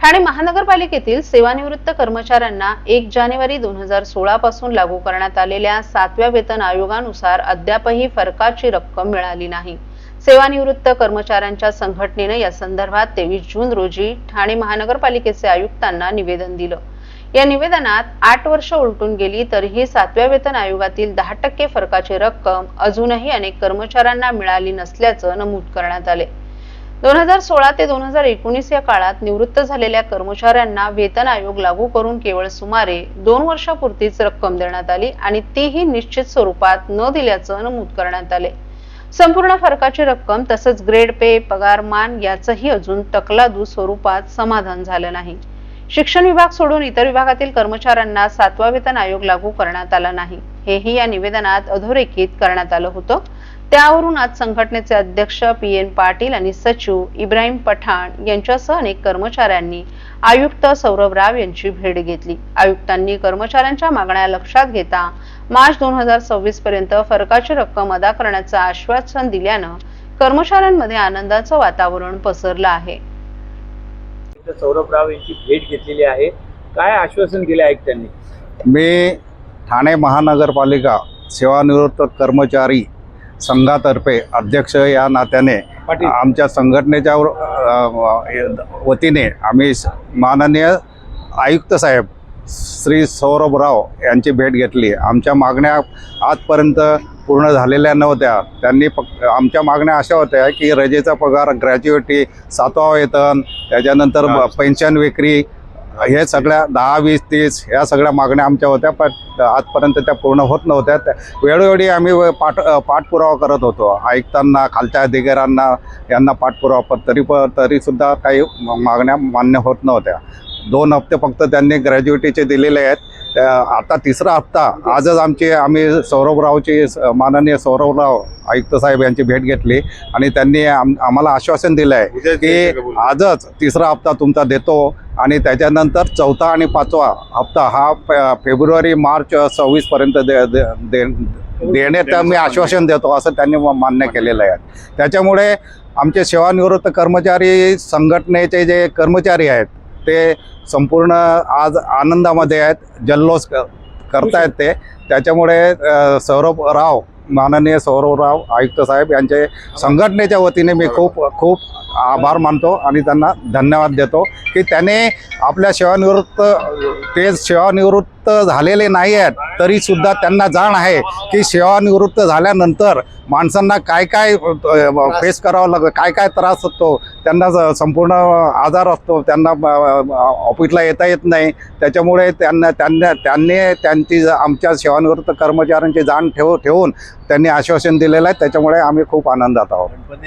ठाणे महानगरपालिकेतील सेवानिवृत्त कर्मचाऱ्यांना एक जानेवारी दोन हजार सोळा पासून लागू करण्यात आलेल्या सातव्या वेतन आयोगानुसार अद्यापही फरकाची रक्कम मिळाली नाही. सेवानिवृत्त कर्मचाऱ्यांच्या संघटनेनं या संदर्भात तेवीस जून रोजी ठाणे महानगरपालिकेचे आयुक्तांना निवेदन दिलं. या निवेदनात आठ वर्ष उलटून गेली तरीही सातव्या वेतन आयोगातील दहा टक्के फरकाची रक्कम अजूनही अनेक कर्मचाऱ्यांना मिळाली नसल्याचं नमूद करण्यात आले. दोन हजार सोळा ते दोन हजार एकोणीस या काळात निवृत्त झालेल्या कर्मचाऱ्यांना वेतन आयोग लागू करून केवळ सुमारे दोन वर्षापुरतीच रक्कम देण्यात आली आणि तीही निश्चित स्वरूपात न दिल्याचं नमूद करण्यात आले. संपूर्ण फरकाची रक्कम तसंच ग्रेड पे पगार मान याचंही अजून तकलादू स्वरूपात समाधान झालं नाही. शिक्षण विभाग सोडून इतर विभागातील कर्मचाऱ्यांना सातवा वेतन आयोग लागू करण्यात आला नाही. हेही या निवेदनात अधोरेखित करण्यात आलं होतं. त्यावरून आज संघटनेचे अध्यक्ष पी एन पाटील आणि सचिव इब्राहिम पठाण यांच्यासह अनेक कर्मचाऱ्यांनी आयुक्त सौरभ राव यांची भेट घेतली. आयुक्तांनी कर्मचाऱ्यांच्या मागण्या लक्षात घेता मार्च दोन हजार सव्वीस पर्यंत फरकाची रक्कम अदा करण्याचं आश्वासन दिल्यानं कर्मचाऱ्यांमध्ये आनंदाचं वातावरण पसरलं आहे. सौरभ राव यांची भेट घेतलेली आहे. काय आश्वासन दिले आयुक्तांनी? मी ठाणे महानगरपालिका सेवानिवृत्त कर्मचारी संघातर्फे अध्यक्ष या नात्याने. आमच्या संघटनेच्या वतीने आम्ही माननीय आयुक्त साहेब श्री सौरभ राव यांची भेट घेतली आमच्या मागण्या आजपर्यंत पूर्ण झालेल्या नव्हत्या त्यांनी फक्त आमच्या मागण्या अशा होत्या की रजेचा पगार ग्रॅज्युएटी सातवा वेतन त्याच्यानंतर. पेन्शन विक्री हे सगळ्या दहा वीस तीस ह्या सगळ्या मागण्या आमच्या होत्या पण आजपर्यंत त्या पूर्ण होत नव्हत्या. त्या- वेळोवेळी आम्ही व- पाठ पाठपुरावा करत होतो. आयुक्तांना खालच्या अधिकाऱ्यांना यांना पाठपुरावा पण तरी पण तरीसुद्धा काही मागण्या मान्य होत नव्हत्या. दोन हप्ते फक्त त्यांनी ग्रॅज्युएटीचे दिलेले आहेत. त्या आता तिसरा हप्ता. आजच आमची आम्ही सौरभरावची माननीय सौरभराव आयुक्त साहेब यांची भेट घेतली आणि त्यांनी आम आम्हाला आश्वासन दिलं आहे की आजच तिसरा हप्ता तुमचा देतो आणि त्याच्यानंतर चौथा आणि पाचवा हप्ता हा फेब्रुवारी मार्च सव्वीस पर्यंत दे, दे, दे- देण्यात मी आश्वासन देतो असं त्यांनी मान्य. केलेलं आहे. त्याच्यामुळे आमचे सेवानिवृत्त कर्मचारी संघटनेचे जे कर्मचारी आहेत ते संपूर्ण आज आनंदामध्ये आहेत जल्लोष क- करतायत ते. त्याच्यामुळे सौरभ राव माननीय सौरभराव आयुक्त साहेब यांचे संघटनेच्या वतीने मी खूप खूप आभार मानतो आणि त्यांना धन्यवाद देतो की त्याने आपल्या सेवानिवृत्त ते सेवानिवृत्त झालेले नाही आहेत तरीसुद्धा त्यांना जाण आहे की सेवानिवृत्त झाल्यानंतर माणसांना काय काय फेस करावं लागतं काय काय त्रास होतो त्यांना संपूर्ण आजार असतो त्यांना ऑफिसला येता येत नाही. त्याच्यामुळे त्यांना त्यांना त्यांनी त्यांची ज- आमच्या सेवानिवृत्त कर्मचाऱ्यांची जाण ठेव ठेवून त्यांनी आश्वासन दिलेलं आहे. त्याच्यामुळे आम्ही खूप आनंदात आहोत.